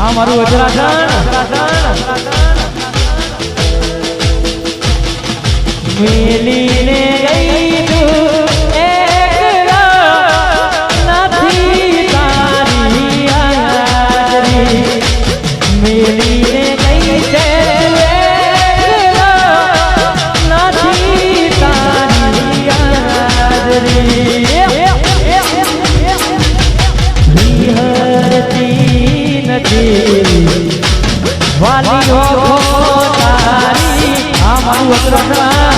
આ મારું વજરાસન મેલીને ગઈ તું એકલા વાલીઓ તારી આ મારું વસ્ત્રના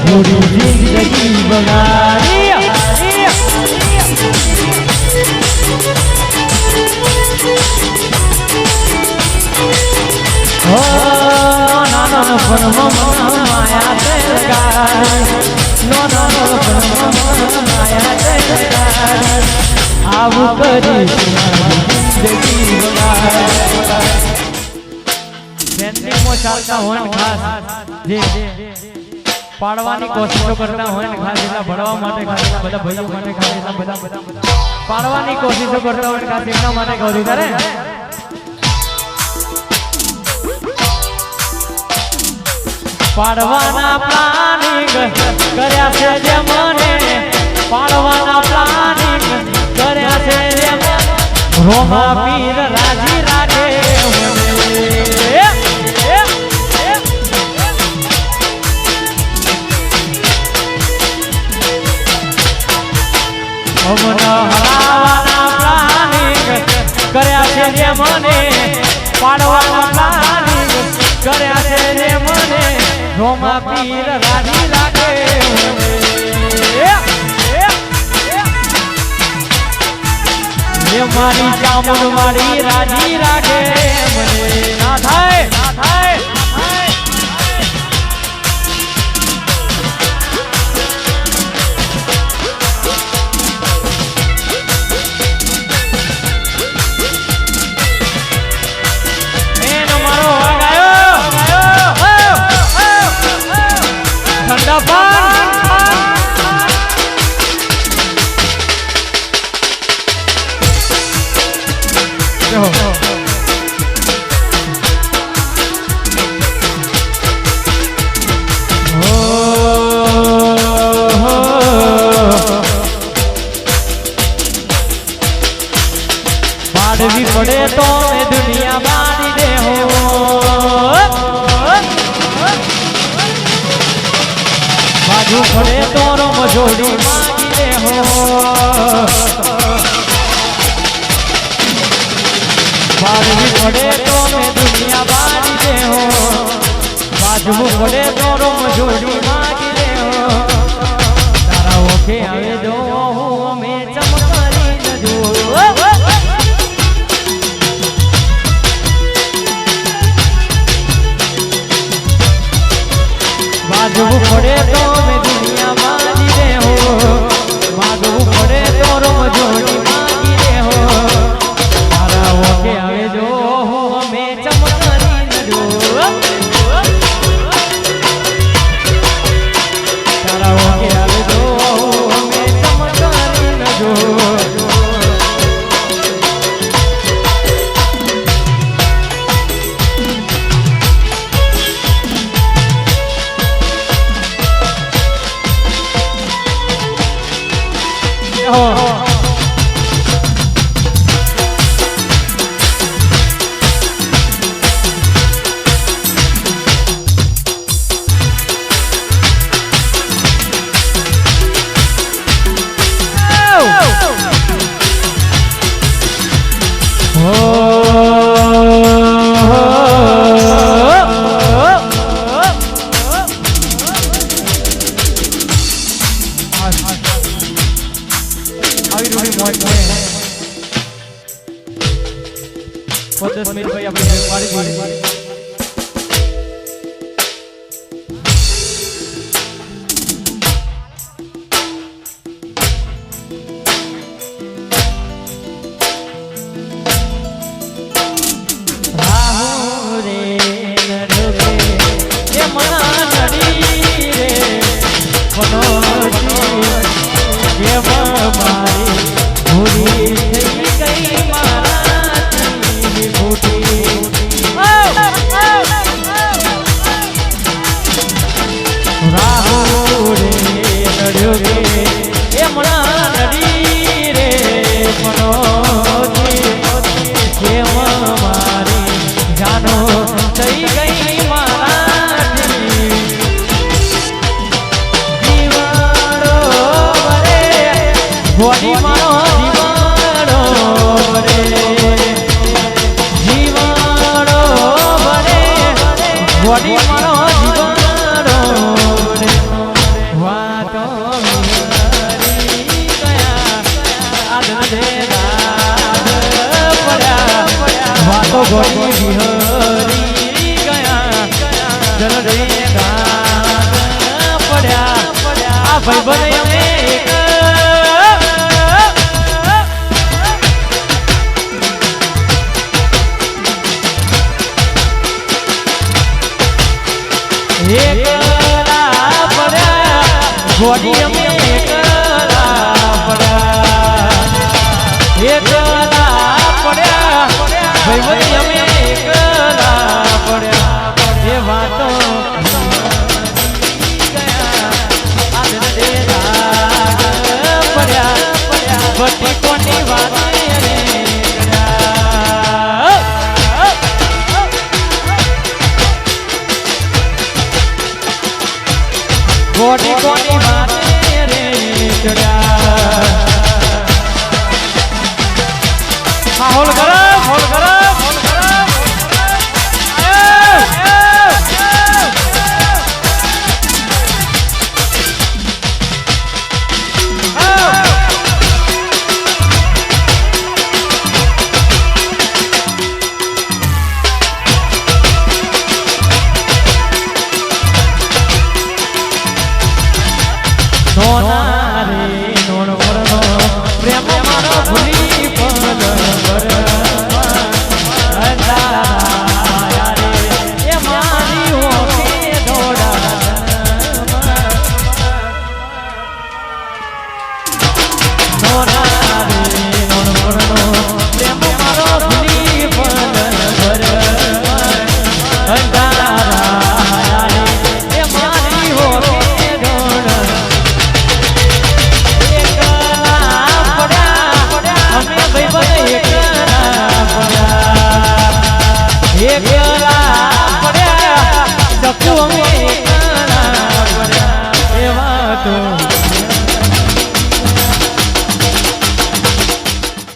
પૂરી જિંદગી બનાવી બેનરીમો ચાલતા હોય ખાસ જે પાડવાની કોશિશો કરતા હોય ને ખાસ એટલા ભણવા માટે ખાસ બધા ભાઈઓ માટે ખાસ એટલા બધા બધા પાડવાની કોશિશો કરતા હોય ખાસ એટલા માટે કહું છું તારે પાડવાના પ્લાનિંગ કર્યા છે જે મને. પાડવાના પ્લાનિંગ કર્યા છે જે મને. રોમા પીર મને પાડવા પાણી કર્યા છે ને મને. રોમા પીર રાધી લાગે. મારી ચામુંડ મારી રાજી રાખે મને. ના થાય ના થાય. પાડવી પડે તો એ દુનિયા મારી દે બાજુ પડે તો રમ જોડી માંગી દે પાડવી પડે તો એ દુનિયા મારી દે બાજુ પડે તો રમ જોડી માંગી દે તારા ઓકે આવે જો પોઈન્ટ પોઈન્ટ દસ મિનિટ ભાઈ આપણે પાડી પાડી Yeah, ગોરી બિહરી ગયા જલરે પડ્યા આ અમે કોટી કોટી મારે રે ચડ્યા નોના રે નોણ વરનો પ્રેમ મારો ભૂલી પણ નોના